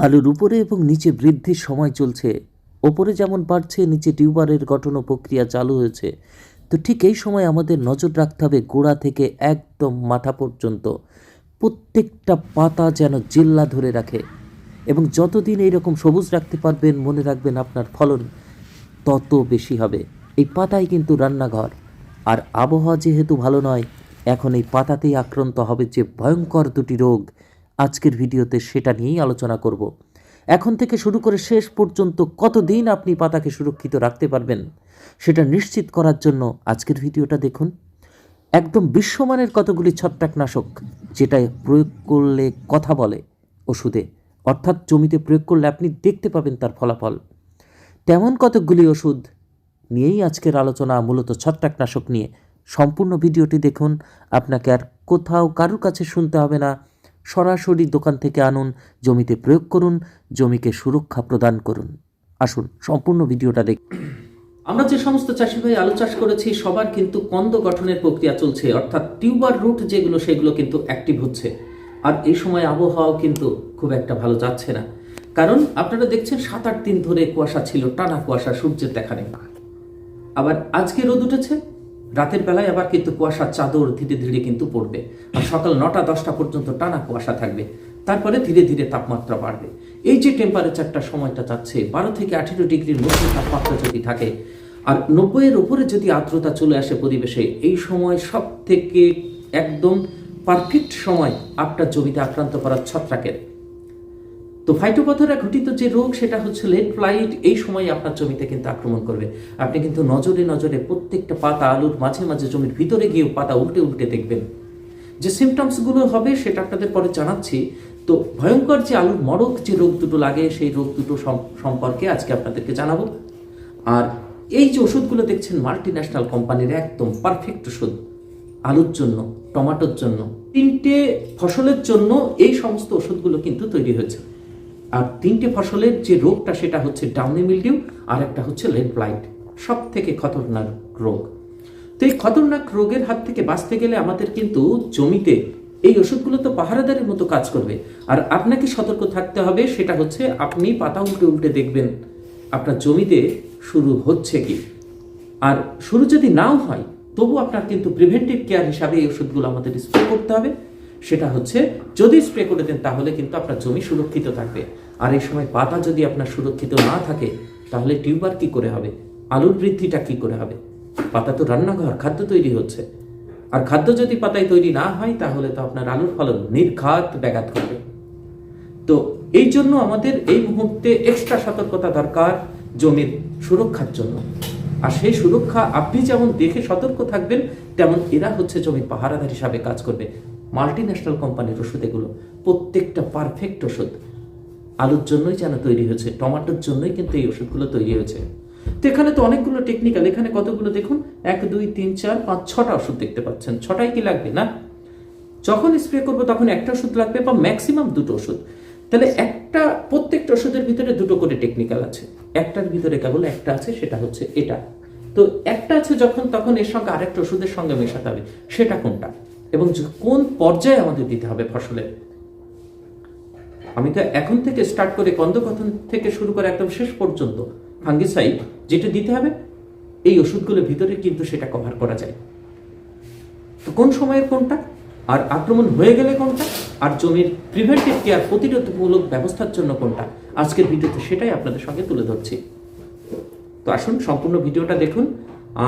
আলুর উপরে এবং নিচে বৃদ্ধির সময় চলছে। ওপরে যেমন বাড়ছে, নিচে টিউবারের গঠন প্রক্রিয়া চালু হয়েছে। তো ঠিক এই সময় আমাদের নজর রাখতে হবে গোড়া থেকে একদম মাথা পর্যন্ত। প্রত্যেকটা পাতা যেন জেল্লা ধরে রাখে। এবং যতদিন এইরকম সবুজ রাখতে পারবেন, মনে রাখবেন আপনার ফলন তত বেশি হবে। এই পাতাই কিন্তু রান্নাঘর। আর আবহাওয়া যেহেতু ভালো নয়, এখন এই পাতাতেই আক্রান্ত হবে যে ভয়ঙ্কর দুটি রোগ। আজকের ভিডিওতে সেটা নিয়েই আলোচনা করব। এখন থেকে শুরু করে শেষ পর্যন্ত কতদিন আপনি পাতাকে সুরক্ষিত রাখতে পারবেন, সেটা নিশ্চিত করার জন্য আজকের ভিডিওটা দেখুন। একদম বিশ্বমানের কতগুলি ছত্রাকনাশক যেটা প্রয়োগ করলে কথা বলে ওষুধে, অর্থাৎ জমিতে প্রয়োগ করলে আপনি দেখতে পাবেন তার ফলাফল। তেমন কতকগুলি ওষুধ নিয়েই আজকের আলোচনা, মূলত ছত্রাকনাশক নিয়ে। সম্পূর্ণ ভিডিওটি দেখুন, আপনাকে আর কোথাও কারুর কাছে শুনতে হবে না। সরাসরি দোকান থেকে আনুন, জমিতে প্রয়োগ করুন, জমিকে সুরক্ষা প্রদান করুন। আসুন, সম্পূর্ণ ভিডিওটা দেখ। আমরা যে সমস্ত চাষি ভাই আলু চাষ করেছি, সবার কিন্তু কন্দ গঠনের প্রক্রিয়া চলছে, অর্থাৎ টিউবার রুট যেগুলো, সেগুলো কিন্তু অ্যাক্টিভ হচ্ছে। আর এই সময় আবহাওয়াও কিন্তু খুব একটা ভালো যাচ্ছে না। কারণ আপনারা দেখছেন সাত আট দিন ধরে কুয়াশা ছিল, টানা কুয়াশা, সূর্যের দেখা নেই। আবার আজকে রোদ উঠেছে রাতের বেলায় আবার কিন্তু কুয়াশার চাদর ধীরে ধীরে কিন্তু পড়বে আর সকাল নটা, দশটা পর্যন্ত টানা কুয়াশা থাকবে। তারপরে ধীরে ধীরে তাপমাত্রা বাড়বে। এই যে টেম্পারেচারটা সময়টা যাচ্ছে, বারো থেকে আঠেরো ডিগ্রির মধ্যে তাপমাত্রা যদি থাকে, আর নব্বইয়ের উপরে যদি আর্দ্রতা চলে আসে পরিবেশে, এই সময় সব থেকে একদম পারফেক্ট সময় আপনার জমিতে আক্রান্ত করার ছত্রাকের। তো ফাইটোপথরা ঘটিত যে রোগ, সেটা হচ্ছে লেট ফ্লাইট এই সময় আপনার জমিতে কিন্তু আক্রমণ করবে। আপনি কিন্তু নজরে নজরে প্রত্যেকটা পাতা আলুর মাঝে মাঝে জমির ভিতরে গিয়ে পাতা উল্টে উল্টে দেখবেন। যে সিমটমসগুলো হবে, সেটা আপনাদের পরে জানাচ্ছি। তো ভয়ঙ্কর যে আলুর মরক যে রোগ দুটো লাগে, সেই রোগ দুটো সম- সম্পর্কে আজকে আপনাদেরকে জানাব। আর এই যে ওষুধগুলো দেখছেন মাল্টি ন্যাশনাল কোম্পানির একদম পারফেক্ট ওষুধ। আলুর জন্য, টমাটোর জন্য, তিনটে ফসলের জন্য এই সমস্ত ওষুধগুলো কিন্তু তৈরি হয়েছে। আর তিনটে ফসলের যে রোগটা, সেটা হচ্ছে ডাউনি মিলডিউ আর একটা হচ্ছে লেড ব্লাইট সব থেকে খতরনাক রোগ। তো এই খতরনাক রোগের হাত থেকে বাঁচতে গেলে আমাদের কিন্তু জমিতে এই ওষুধগুলো তো পাহারাদারের মতো কাজ করবে। আর আপনাকে সতর্ক থাকতে হবে, সেটা হচ্ছে আপনি পাতা উল্টে উল্টে দেখবেন আপনার জমিতে শুরু হচ্ছে কি। আর শুরু যদি নাও হয়, তবু আপনার কিন্তু প্রিভেন্টিভ কেয়ার হিসাবে এই ওষুধগুলো আমাদের স্প্রে করতে হবে। সেটা হচ্ছে, যদি স্প্রে করে দেন তাহলে কিন্তু আপনার জমি সুরক্ষিত থাকবে। আর এই সময় পাতা যদি আপনার সুরক্ষিত না থাকে, তাহলে টিউবার কি করে হবে? আলুর বৃদ্ধিটা কি করে হবে? পাতা তো রান্নাঘর, খাদ্য তৈরি হচ্ছে। আর খাদ্য যদি পাতায় তৈরি না হয়, তাহলে তো আপনার আলুর ফলন নির্ঘাত ব্যাঘাত করবে তো এই জন্য আমাদের এই মুহূর্তে এক্সট্রা সতর্কতা দরকার জমির সুরক্ষার জন্য। আর সেই সুরক্ষা আপনি যেমন দেখে সতর্ক থাকবেন, তেমন এরা হচ্ছে জমির পাহারাদার হিসাবে কাজ করবে। মাল্টি ন্যাশনাল কোম্পানির ওষুধ এগুলো। প্রত্যেকটা পারফেক্ট ওষুধ। আলুর জন্যই যেন তৈরি হয়েছে, টমাটোর জন্যই কিন্তু এই ওষুধগুলো তৈরি হয়েছে। তো এখানে তো অনেকগুলো টেকনিক্যাল এখানে কতগুলো দেখুন? এক, দুই, তিন, চার, পাঁচ, ছটা ওষুধ দেখতে পাচ্ছেন। ছটাই কি লাগবে না? যখন স্প্রে করব তখন একটা ওষুধ লাগবে বা ম্যাক্সিমাম দুটো ওষুধ। তাহলে একটা, প্রত্যেকটা ওষুধের ভিতরে দুটো করে টেকনিক্যাল আছে। একটার ভিতরে কেবল একটা আছে, সেটা হচ্ছে এটা। তো একটা আছে যখন, তখন এর সঙ্গে আরেকটা ওষুধের সঙ্গে মেশাতে হবে। সেটা কোনটা? এবং কোন পর্যায়ে আমাদের দিতে হবে ফসলের আমি তো এখন থেকে স্টার্ট করে কন্দকথন থেকে শুরু করে একদম শেষ পর্যন্ত ফাঙ্গিসাইড যেটা দিতে হবে, এই ওষুধগুলোর ভিতরে কিন্তু সেটা কভার করা যায়। তো কোন সময়ের কোনটা? আর আক্রমণ হয়ে গেলে কোনটা? আর জমির প্রিভেন্টিভ কেয়ার প্রতিরোধমূলক ব্যবস্থার জন্য কোনটা? আজকের ভিডিওতে সেটাই আপনাদের সঙ্গে তুলে ধরছি। তো আসুন, সম্পূর্ণ ভিডিওটা দেখুন।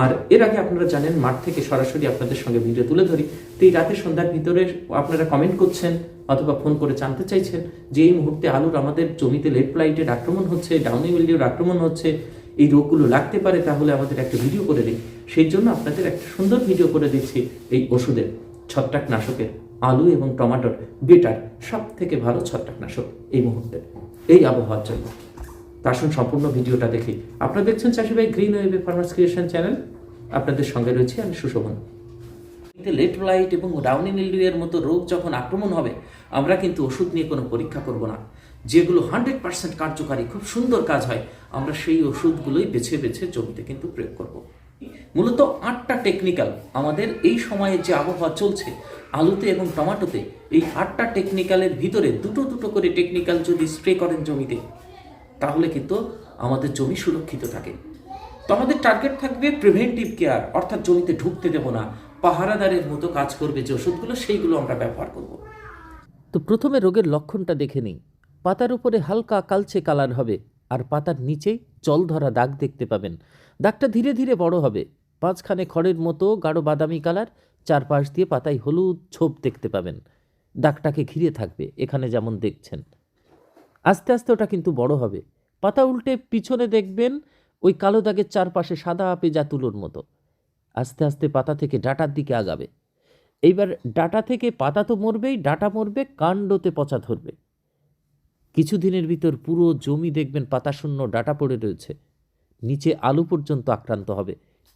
আর এর আগে আপনারা জানেন, মাঠ থেকে সরাসরি আপনাদের সঙ্গে ভিডিও তুলে ধরি। এই রাতে সন্ধ্যার ভিতরে আপনারা কমেন্ট করছেন অথবা ফোন করে জানতে চাইছেন যে এই মুহূর্তে আলুর আমাদের জমিতে লেট প্লাইটের আক্রমণ হচ্ছে ডাউনি মিল্ডিউর আক্রমণ হচ্ছে, এই রোগগুলো লাগতে পারে, তাহলে আমাদের একটা ভিডিও করে দিই সেই জন্য আপনাদের একটা সুন্দর ভিডিও করে দিচ্ছি এই ওষুধের ছত্রাকনাশকের আলু এবং টমাটোর বেটার সব থেকে ভালো ছত্রাকনাশক এই মুহূর্তে, এই আবহাওয়ার জন্য। আসুন সম্পূর্ণ ভিডিওটা দেখি। আপনারা দেখছেন চাষি ভাই গ্রিন ওয়েবে ফার্মার্স ক্রিয়েশন চ্যানেল আপনাদের সঙ্গে রয়েছে আমি সুশোভন। লেট লাইট এবং ডাউনি এর মতো রোগ যখন আক্রমণ হবে, আমরা কিন্তু ওষুধ নিয়ে কোনো পরীক্ষা করব না। যেগুলো হান্ড্রেড পার্সেন্ট কার্যকারী, খুব সুন্দর কাজ হয়, আমরা সেই ওষুধগুলোই বেছে বেছে জমিতে কিন্তু প্রয়োগ করব। মূলত আটটা টেকনিক্যাল আমাদের এই সময়ে যে আবহাওয়া চলছে, আলুতে এবং টমাটোতে, এই আটটা টেকনিক্যালের ভিতরে দুটো দুটো করে টেকনিক্যাল যদি স্প্রে করেন জমিতে, তাহলে কিন্তু আমাদের জমি সুরক্ষিত থাকে। তো আমাদের টার্গেট থাকবে প্রিভেন্টিভ কেয়ার অর্থাৎ জমিতে ঢুকতে দেব না পাহারাদারের মতো কাজ করবে যে ওষুধগুলো, সেইগুলো আমরা ব্যবহার করব। তো প্রথমে রোগের লক্ষণটা দেখে নিই। পাতার উপরে হালকা কালচে কালার হবে আর পাতার নিচেই জল ধরা দাগ দেখতে পাবেন। দাগটা ধীরে ধীরে বড় হবে। পাঁচখানে খড়ের মতো গাঢ় বাদামি কালার, চারপাশ দিয়ে পাতায় হলুদ ছোপ দেখতে পাবেন। দাগটাকে ঘিরে থাকবে, এখানে যেমন দেখছেন। আস্তে আস্তে ওটা কিন্তু বড় হবে। পাতা উল্টে পিছনে দেখবেন ওই কালো দাগের চারপাশে সাদা পেজা তুলোর মতো। আস্তে আস্তে পাতা থেকে ডাটার দিকে আগাবে। এইবার ডাটা থেকে পাতা তো মরবেই, ডাটা মরবে, কাণ্ডতে পচা ধরবে। কিছুদিনের ভিতর পুরো জমি দেখবেন পাতাশূন্য ডাটা পড়ে রয়েছে। নিচে আলু পর্যন্ত আক্রান্ত হবে।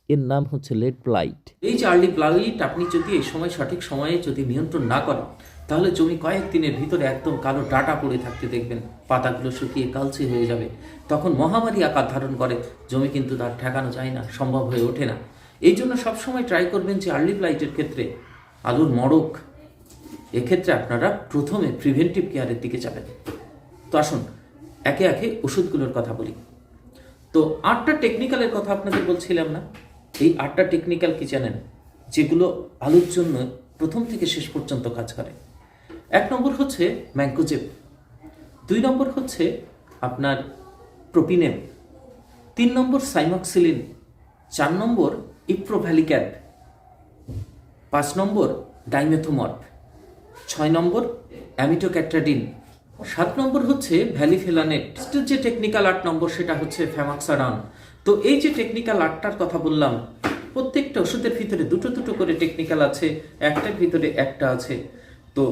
এর নাম হচ্ছে লেড ব্লাইট এই যে আর্লি ব্লাইট আপনি যদি এই সময় সঠিক সময়ে যদি নিয়ন্ত্রণ না করেন, তাহলে জমি কয়েকদিনের ভিতরে একদম কালো ডাটা পড়ে থাকতে দেখবেন। পাতাগুলো শুকিয়ে কালচে হয়ে যাবে। তখন মহামারী আকার ধারণ করে। জমি কিন্তু তার ঠেকানো যায় না, সম্ভব হয়ে ওঠে না। এই জন্য সবসময় ট্রাই করবেন যে আর্লি ব্লাইটের ক্ষেত্রে আলুর মড়ক। এক্ষেত্রে আপনারা প্রথমে প্রিভেন্টিভ কেয়ারের দিকে যাবেন। তো আসুন, একে একে ওষুধগুলোর কথা বলি। তো আটটা টেকনিক্যালের কথা আপনাদের বলছিলাম না? এই আটটা টেকনিক্যাল কি জানেন? যেগুলো আলুর জন্য প্রথম থেকে শেষ পর্যন্ত কাজ করে। এক নম্বর হচ্ছে ম্যাঙ্কোজেব দুই নম্বর হচ্ছে আপনার প্রোপিনেম। তিন নম্বর সাইমক্সিলিন। চার নম্বর ইপ্রোভ্যালিক্যাব পাঁচ নম্বর ডাইমেথোমর্প ছয় নম্বর, অ্যামিটোক্যাট্রাডিন। সাত নম্বর হচ্ছে ভ্যালিফেলানেট। যে টেকনিক্যাল আট নম্বর, সেটা হচ্ছে ফ্যামাক্সারান তো এই যে টেকনিক্যাল আটটার কথা বললাম, প্রত্যেকটা ওষুধের ভিতরে দুটো দুটো করে টেকনিক্যাল আছে, একটার ভিতরে একটা আছে। তো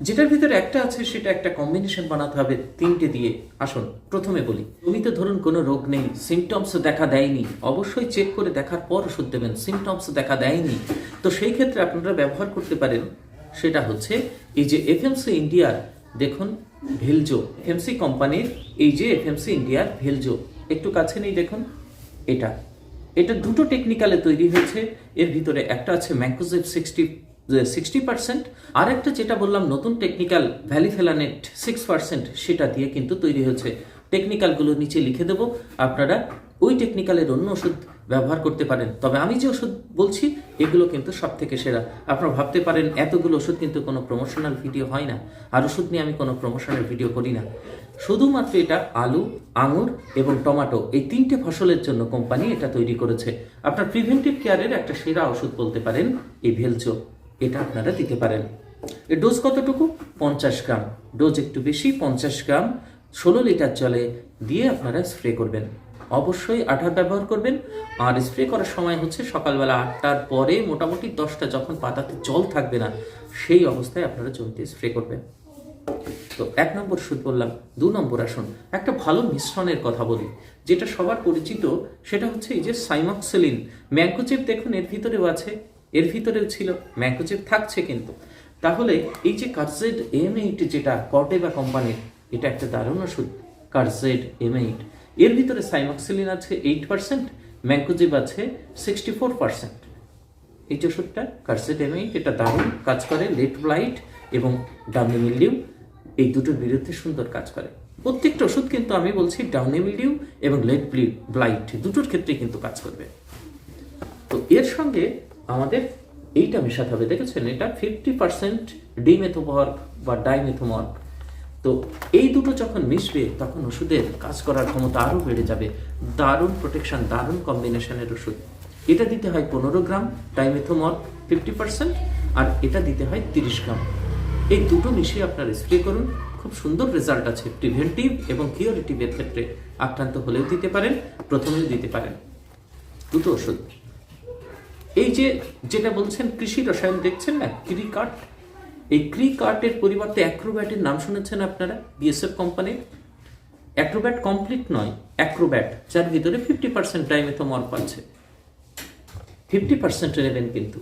যেটার ভিতরে একটা আছে, সেটা একটা কম্বিনেশন বানাতে হবে তিনটে দিয়ে। আসুন, প্রথমে বলি। জমিতে ধরুন কোনো রোগ নেই সিমটমস দেখা দেয়নি। অবশ্যই চেক করে দেখার পর ওষুধ দেবেন সিমটমস দেখা দেয়নি। তো সেই ক্ষেত্রে আপনারা ব্যবহার করতে পারেন, সেটা হচ্ছে এই যে এফএমসি ইন্ডিয়ার দেখুন ভেলজো এফএমসি কোম্পানির এই যে এফএমসি ইন্ডিয়ার ভেলজো একটু কাছে নেই, দেখুন, এটা। এটা দুটো টেকনিক্যালে তৈরি হয়েছে। এর ভিতরে একটা আছে ম্যাঙ্কোজেব সিক্সটি সিক্সটি পার্সেন্ট আর একটা যেটা বললাম, নতুন টেকনিক্যাল ভ্যালিফেলানেট সিক্স পার্সেন্ট সেটা দিয়ে কিন্তু তৈরি হয়েছে। টেকনিক্যালগুলো নিচে লিখে দেবো। আপনারা ওই টেকনিক্যালের অন্য ওষুধ ব্যবহার করতে পারেন। তবে আমি যে ওষুধ বলছি, এগুলো কিন্তু সব থেকে সেরা। আপনারা ভাবতে পারেন, এতগুলো ওষুধ কিন্তু কোনো প্রমোশনাল ভিডিও হয় না। আর ওষুধ নিয়ে আমি কোনো প্রমোশনাল ভিডিও করি না। শুধুমাত্র এটা আলু, আঙুর এবং টমেটো, এই তিনটে ফসলের জন্য কোম্পানি এটা তৈরি করেছে। আপনার প্রিভেন্টিভ কেয়ারের একটা সেরা ওষুধ বলতে পারেন, এই ভেলচো। এটা আপনারা দিতে পারেন। এর ডোজ কতটুকু? পঞ্চাশ গ্রাম। ডোজ একটু বেশি, পঞ্চাশ গ্রাম। ষোলো লিটার জলে দিয়ে আপনারা স্প্রে করবেন। অবশ্যই আঠা ব্যবহার করবেন। আর স্প্রে করার সময় হচ্ছে সকালবেলা আটটার পরে মোটামুটি দশটা যখন পাতাতে জল থাকবে না, সেই অবস্থায় আপনারা জমিতে স্প্রে করবেন। তো এক নম্বর সুদ বললাম, দু নম্বর আসুন। একটা ভালো মিশ্রণের কথা বলি, যেটা সবার পরিচিত, সেটা হচ্ছে এই যে সাইমক্সেলিন। ম্যাঙ্কোচেপ দেখুন, এর ভিতরেও আছে। এর ভিতরেও ছিল ম্যাঙ্কোচেপ থাকছে কিন্তু। তাহলে এই যে কার্জেড এম এইট যেটা কর্টেবা কোম্পানির, এটা একটা দারুণ ওষুধ। Curzate M eight. এর ভিতরে সাইমক্সিলিন আছে এইট পার্সেন্ট ম্যাঙ্কোজেব আছে সিক্সটি ফোর পার্সেন্ট। এই যে ওষুধটা কার্সেট এম এইট, এটা দারুণ কাজ করে, লেট ব্লাইট এবং ডাউনি মিলিউ এই দুটোর বিরুদ্ধে সুন্দর কাজ করে। প্রত্যেকটা ওষুধ কিন্তু আমি বলছি ডাউনি মিলিউ এবং লেট ব্লাইট, দুটোর ক্ষেত্রে কিন্তু কাজ করবে। তো এর সঙ্গে আমাদের এইটা মেশাতে হবে। দেখেছেন? এটা ফিফটি পার্সেন্ট ডিমেথোমর্ক বা ডাইমেথোমর্ক। তো এই দুটো যখন মিশবে, তখন ওষুধের কাজ করার ক্ষমতা আরও বেড়ে যাবে। দারুণ প্রোটেকশন দারুণ কম্বিনেশনের ওষুধ। এটা দিতে হয় পনেরো গ্রাম ডাইমেথোমর্ক ফিফটি পার্সেন্ট আর এটা দিতে হয় তিরিশ গ্রাম। এই দুটো মিশিয়ে আপনার স্প্রে করুন। খুব সুন্দর রেজাল্ট আছে। প্রিভেন্টিভ এবং কিউরেটিভের ক্ষেত্রে। আক্রান্ত হলেও দিতে পারেন, প্রথমেও দিতে পারেন। দুটো ওষুধ। এই যে যেটা বলছেন কৃষি রসায়ন, দেখছেন না? ক্রিকাট এই ক্রিকার্টের পরিবর্তে অ্যাক্রোব্যাটের নাম শুনেছেন আপনারা? বিএসএফ কোম্পানির অ্যাক্রোব্যাট কমপ্লিট নয় অ্যাক্রোব্যাট যার ভিতরে ফিফটি পার্সেন্ট ডাইমেথোমর পাচ্ছে। ফিফটি পার্সেন্ট নেবেন কিন্তু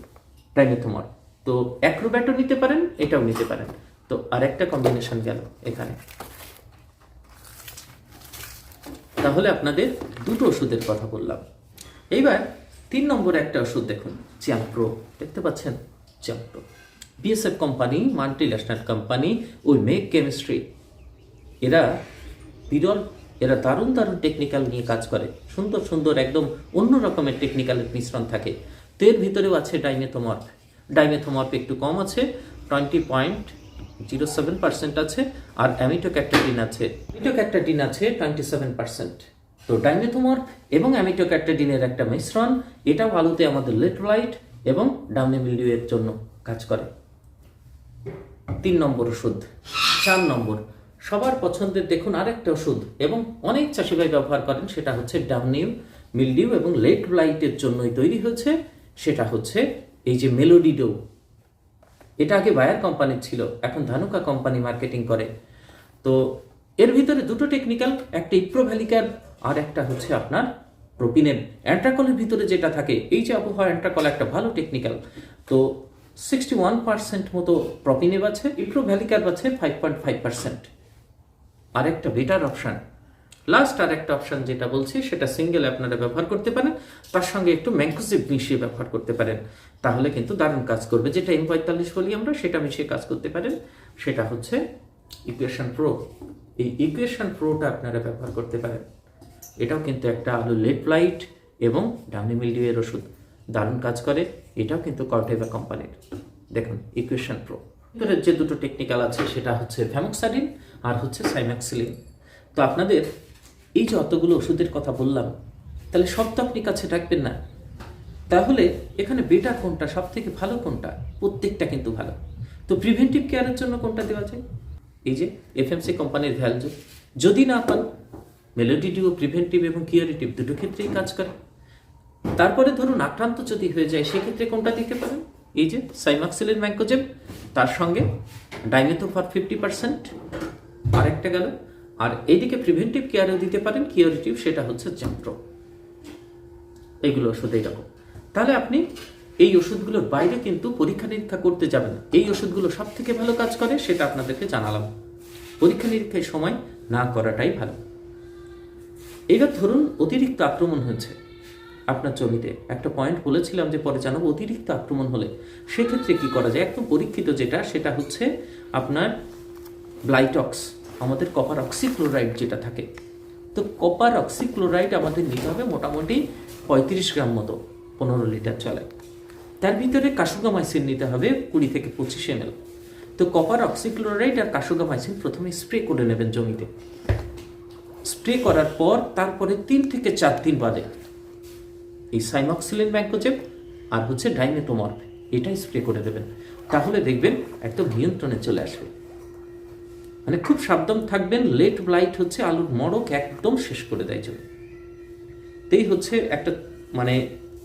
ডাইমেথোমর তো অ্যাক্রোব্যাটও নিতে পারেন, এটাও নিতে পারেন। তো আরেকটা কম্বিনেশন গেল এখানে। তাহলে আপনাদের দুটো ওষুধের কথা বললাম। এইবার তিন নম্বরে একটা ওষুধ দেখুন চ্যাম্প্রো দেখতে পাচ্ছেন? Champro BSF company multi national company ওই মেক কেমিস্ট্রি এরা বিরল, এরা দারুণ দারুণ টেকনিক্যাল নিয়ে কাজ করে। সুন্দর সুন্দর, একদম অন্য রকমের টেকনিক্যালের মিশ্রণ থাকে। তো এর ভিতরেও আছে ডাইমেথোমর্ফ ডাইমেথোমর্ফ একটু কম আছে twenty point zero seven percent আছে, আর অ্যামিটোক্যাক্টাডিন আছে। অ্যামিটোক্যাক্টাডিন আছে টোয়েন্টি সেভেন পার্সেন্ট তো ডাইমেথোমর্ফ এবং অ্যামিটো অ্যামিটোক্যাক্টাডিনের একটা মিশ্রণ, এটাও আলুতে আমাদের লেট্রোলাইট এবং ডাউনে মিলিউয়ের জন্য কাজ করে। তিন নম্বর ওষুধ। চার নম্বর, সবার পছন্দের দেখুন আরেকটা ওষুধ এবং অনেক চাষিভাই ব্যবহার করেন, সেটা হচ্ছে ডাউনিউ, মিলডিউ এবং লেট লাইটের জন্যই তৈরি হয়েছে, সেটা হচ্ছে এই যে মেলোডিডো। এটা আগে বায়ার কোম্পানির ছিল, এখন ধানুকা কোম্পানি মার্কেটিং করে। তো এর ভিতরে দুটো টেকনিক্যাল, একটা ইপ্রোভ্যালিকার আর একটা হচ্ছে আপনার প্রোপিনেম অ্যান্ট্রাকলের ভিতরে যেটা থাকে, এই যে আবহাওয়া অ্যান্ট্রাকল, একটা ভালো টেকনিক্যাল তো সিক্সটি ওয়ান পার্সেন্ট মতো প্রপিনেভ আছে ইপ্রোভ্যালিকার আছে ফাইভ পয়েন্ট ফাইভ পার্সেন্ট আরেকটা বেটার অপশান লাস্ট আর একটা অপশান যেটা বলছি, সেটা সিঙ্গেল আপনারা ব্যবহার করতে পারেন, তার সঙ্গে একটু ম্যাঙ্কোসিভ মিশিয়ে ব্যবহার করতে পারেন। তাহলে কিন্তু দারুণ কাজ করবে। যেটা এম পঁয়তাল্লিশ বলি আমরা, সেটা মিশিয়ে কাজ করতে পারেন। সেটা হচ্ছে ইকুয়েশন প্রো এই ইকুয়েশন প্রোটা আপনারা ব্যবহার করতে পারেন। এটাও কিন্তু একটা আলু লেট লাইট এবং ডাউনি মিলডিউয়ের ওষুধ দারুণ কাজ করে, এটাও কিন্তু কর্টেভা কোম্পানির। দেখুন ইকুয়েশন প্রো যে দুটো টেকনিক্যাল আছে, সেটা হচ্ছে ভ্যামক্সাডিন আর হচ্ছে সাইম্যাক্সিলিন তো আপনাদের এই যে অতগুলো ওষুধের কথা বললাম, তাহলে সব তো আপনি কাছে রাখবেন না। তাহলে এখানে বেটার কোনটা সব থেকে ভালো কোনটা? প্রত্যেকটা কিন্তু ভালো। তো প্রিভেন্টিভ কেয়ারের জন্য কোনটা দেওয়া যায়? এই যে এফএমসি কোম্পানির ভ্যালজু যদি না পান মেলোডিটিভ প্রিভেন্টিভ এবং কিউরেটিভ দুটো ক্ষেত্রেই কাজ করে। তারপরে ধরুন আক্রান্ত যদি হয়ে যায়, সেক্ষেত্রে কোনটা দিতে পারেন? এই যে সাইমাক্সিলের ম্যাঙ্কোজেব, তার সঙ্গে ডাইমেথো ফর ফিফটি পার্সেন্ট আরেকটা গেল। আর এইদিকে প্রিভেন্টিভ কেয়ারেও দিতে পারেন কিউরেটিভ সেটা হচ্ছে জ্যাম্প্রো এইগুলো ওষুধ এইরকম তাহলে আপনি এই ওষুধগুলোর বাইরে কিন্তু পরীক্ষা নিরীক্ষা করতে যাবেন। এই ওষুধগুলো সব থেকে ভালো কাজ করে সেটা আপনাদেরকে জানালাম। পরীক্ষা নিরীক্ষায় সময় না করাটাই ভালো। এবার ধরুন অতিরিক্ত আক্রমণ হয়েছে। আপনার জমিতে একটা পয়েন্ট বলেছিলাম যে পরে জানাব অতিরিক্ত আক্রমণ হলে। সেক্ষেত্রে কি করা যায়? একদম পরীক্ষিত যেটা, সেটা হচ্ছে আপনার ব্লাইটক্স আমাদের কপার অক্সিক্লোরাইড যেটা থাকে। তো কপার অক্সিক্লোরাইড আমাদের নিতে হবে মোটামুটি পঁয়ত্রিশ গ্রাম মতো, পনেরো লিটার চলে। তার ভিতরে কাশুগামাইসিন নিতে হবে কুড়ি থেকে পঁচিশ এম তো কপার অক্সিক্লোরাইড আর কাশুগামাইসিন প্রথমে স্প্রে করে নেবেন জমিতে। স্প্রে করার পর তারপরে তিন থেকে চার দিন বাদে এই সাইমক্সিলিন ব্যাঙ্কোজেব আর হচ্ছে ডাইমেটোমর্ফ এটাই স্প্রে করে দেবেন। তাহলে দেখবেন একদম নিয়ন্ত্রণে চলে আসবে। মানে খুব সাবধান থাকবেন, লেট ব্লাইট হচ্ছে আলুর মড়ক একদম শেষ করে দেয় জমি। এই হচ্ছে একটা মানে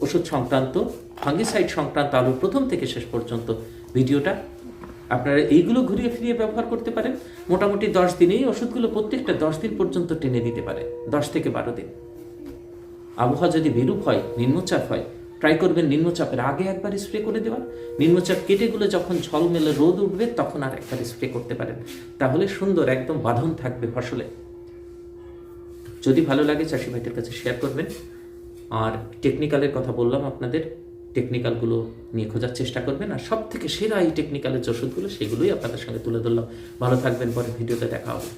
ওষুধ সংক্রান্ত, ফাঙ্গিসাইড সংক্রান্ত আলুর প্রথম থেকে শেষ পর্যন্ত ভিডিওটা। আপনারা এইগুলো ঘুরিয়ে ফিরিয়ে ব্যবহার করতে পারেন। মোটামুটি দশ দিন এই ওষুধগুলো প্রত্যেকটা দশ দিন পর্যন্ত টেনে দিতে পারে, দশ থেকে বারো দিন। আবহাওয়া যদি বিরূপ হয়, নিম্নচাপ হয় ট্রাই করবেন নিম্নচাপের আগে একবার স্প্রে করে দেওয়ার নিম্নচাপ কেটেগুলো যখন ঝলমেলে রোদ উঠবে, তখন আর একবার স্প্রে করতে পারেন। তাহলে সুন্দর একদম বাঁধন থাকবে ফসলে। যদি ভালো লাগে, চাষি ভাইদের কাছে শেয়ার করবেন। আর টেকনিক্যালের কথা বললাম আপনাদের। টেকনিক্যালগুলো নিয়ে খোঁজার চেষ্টা করবেন। আর সব থেকে সেরা এই টেকনিক্যালের যে ওষুধগুলো, সেগুলোই আপনাদের সঙ্গে তুলে ধরলাম। ভালো থাকবেন পরে ভিডিওতে দেখা হবে।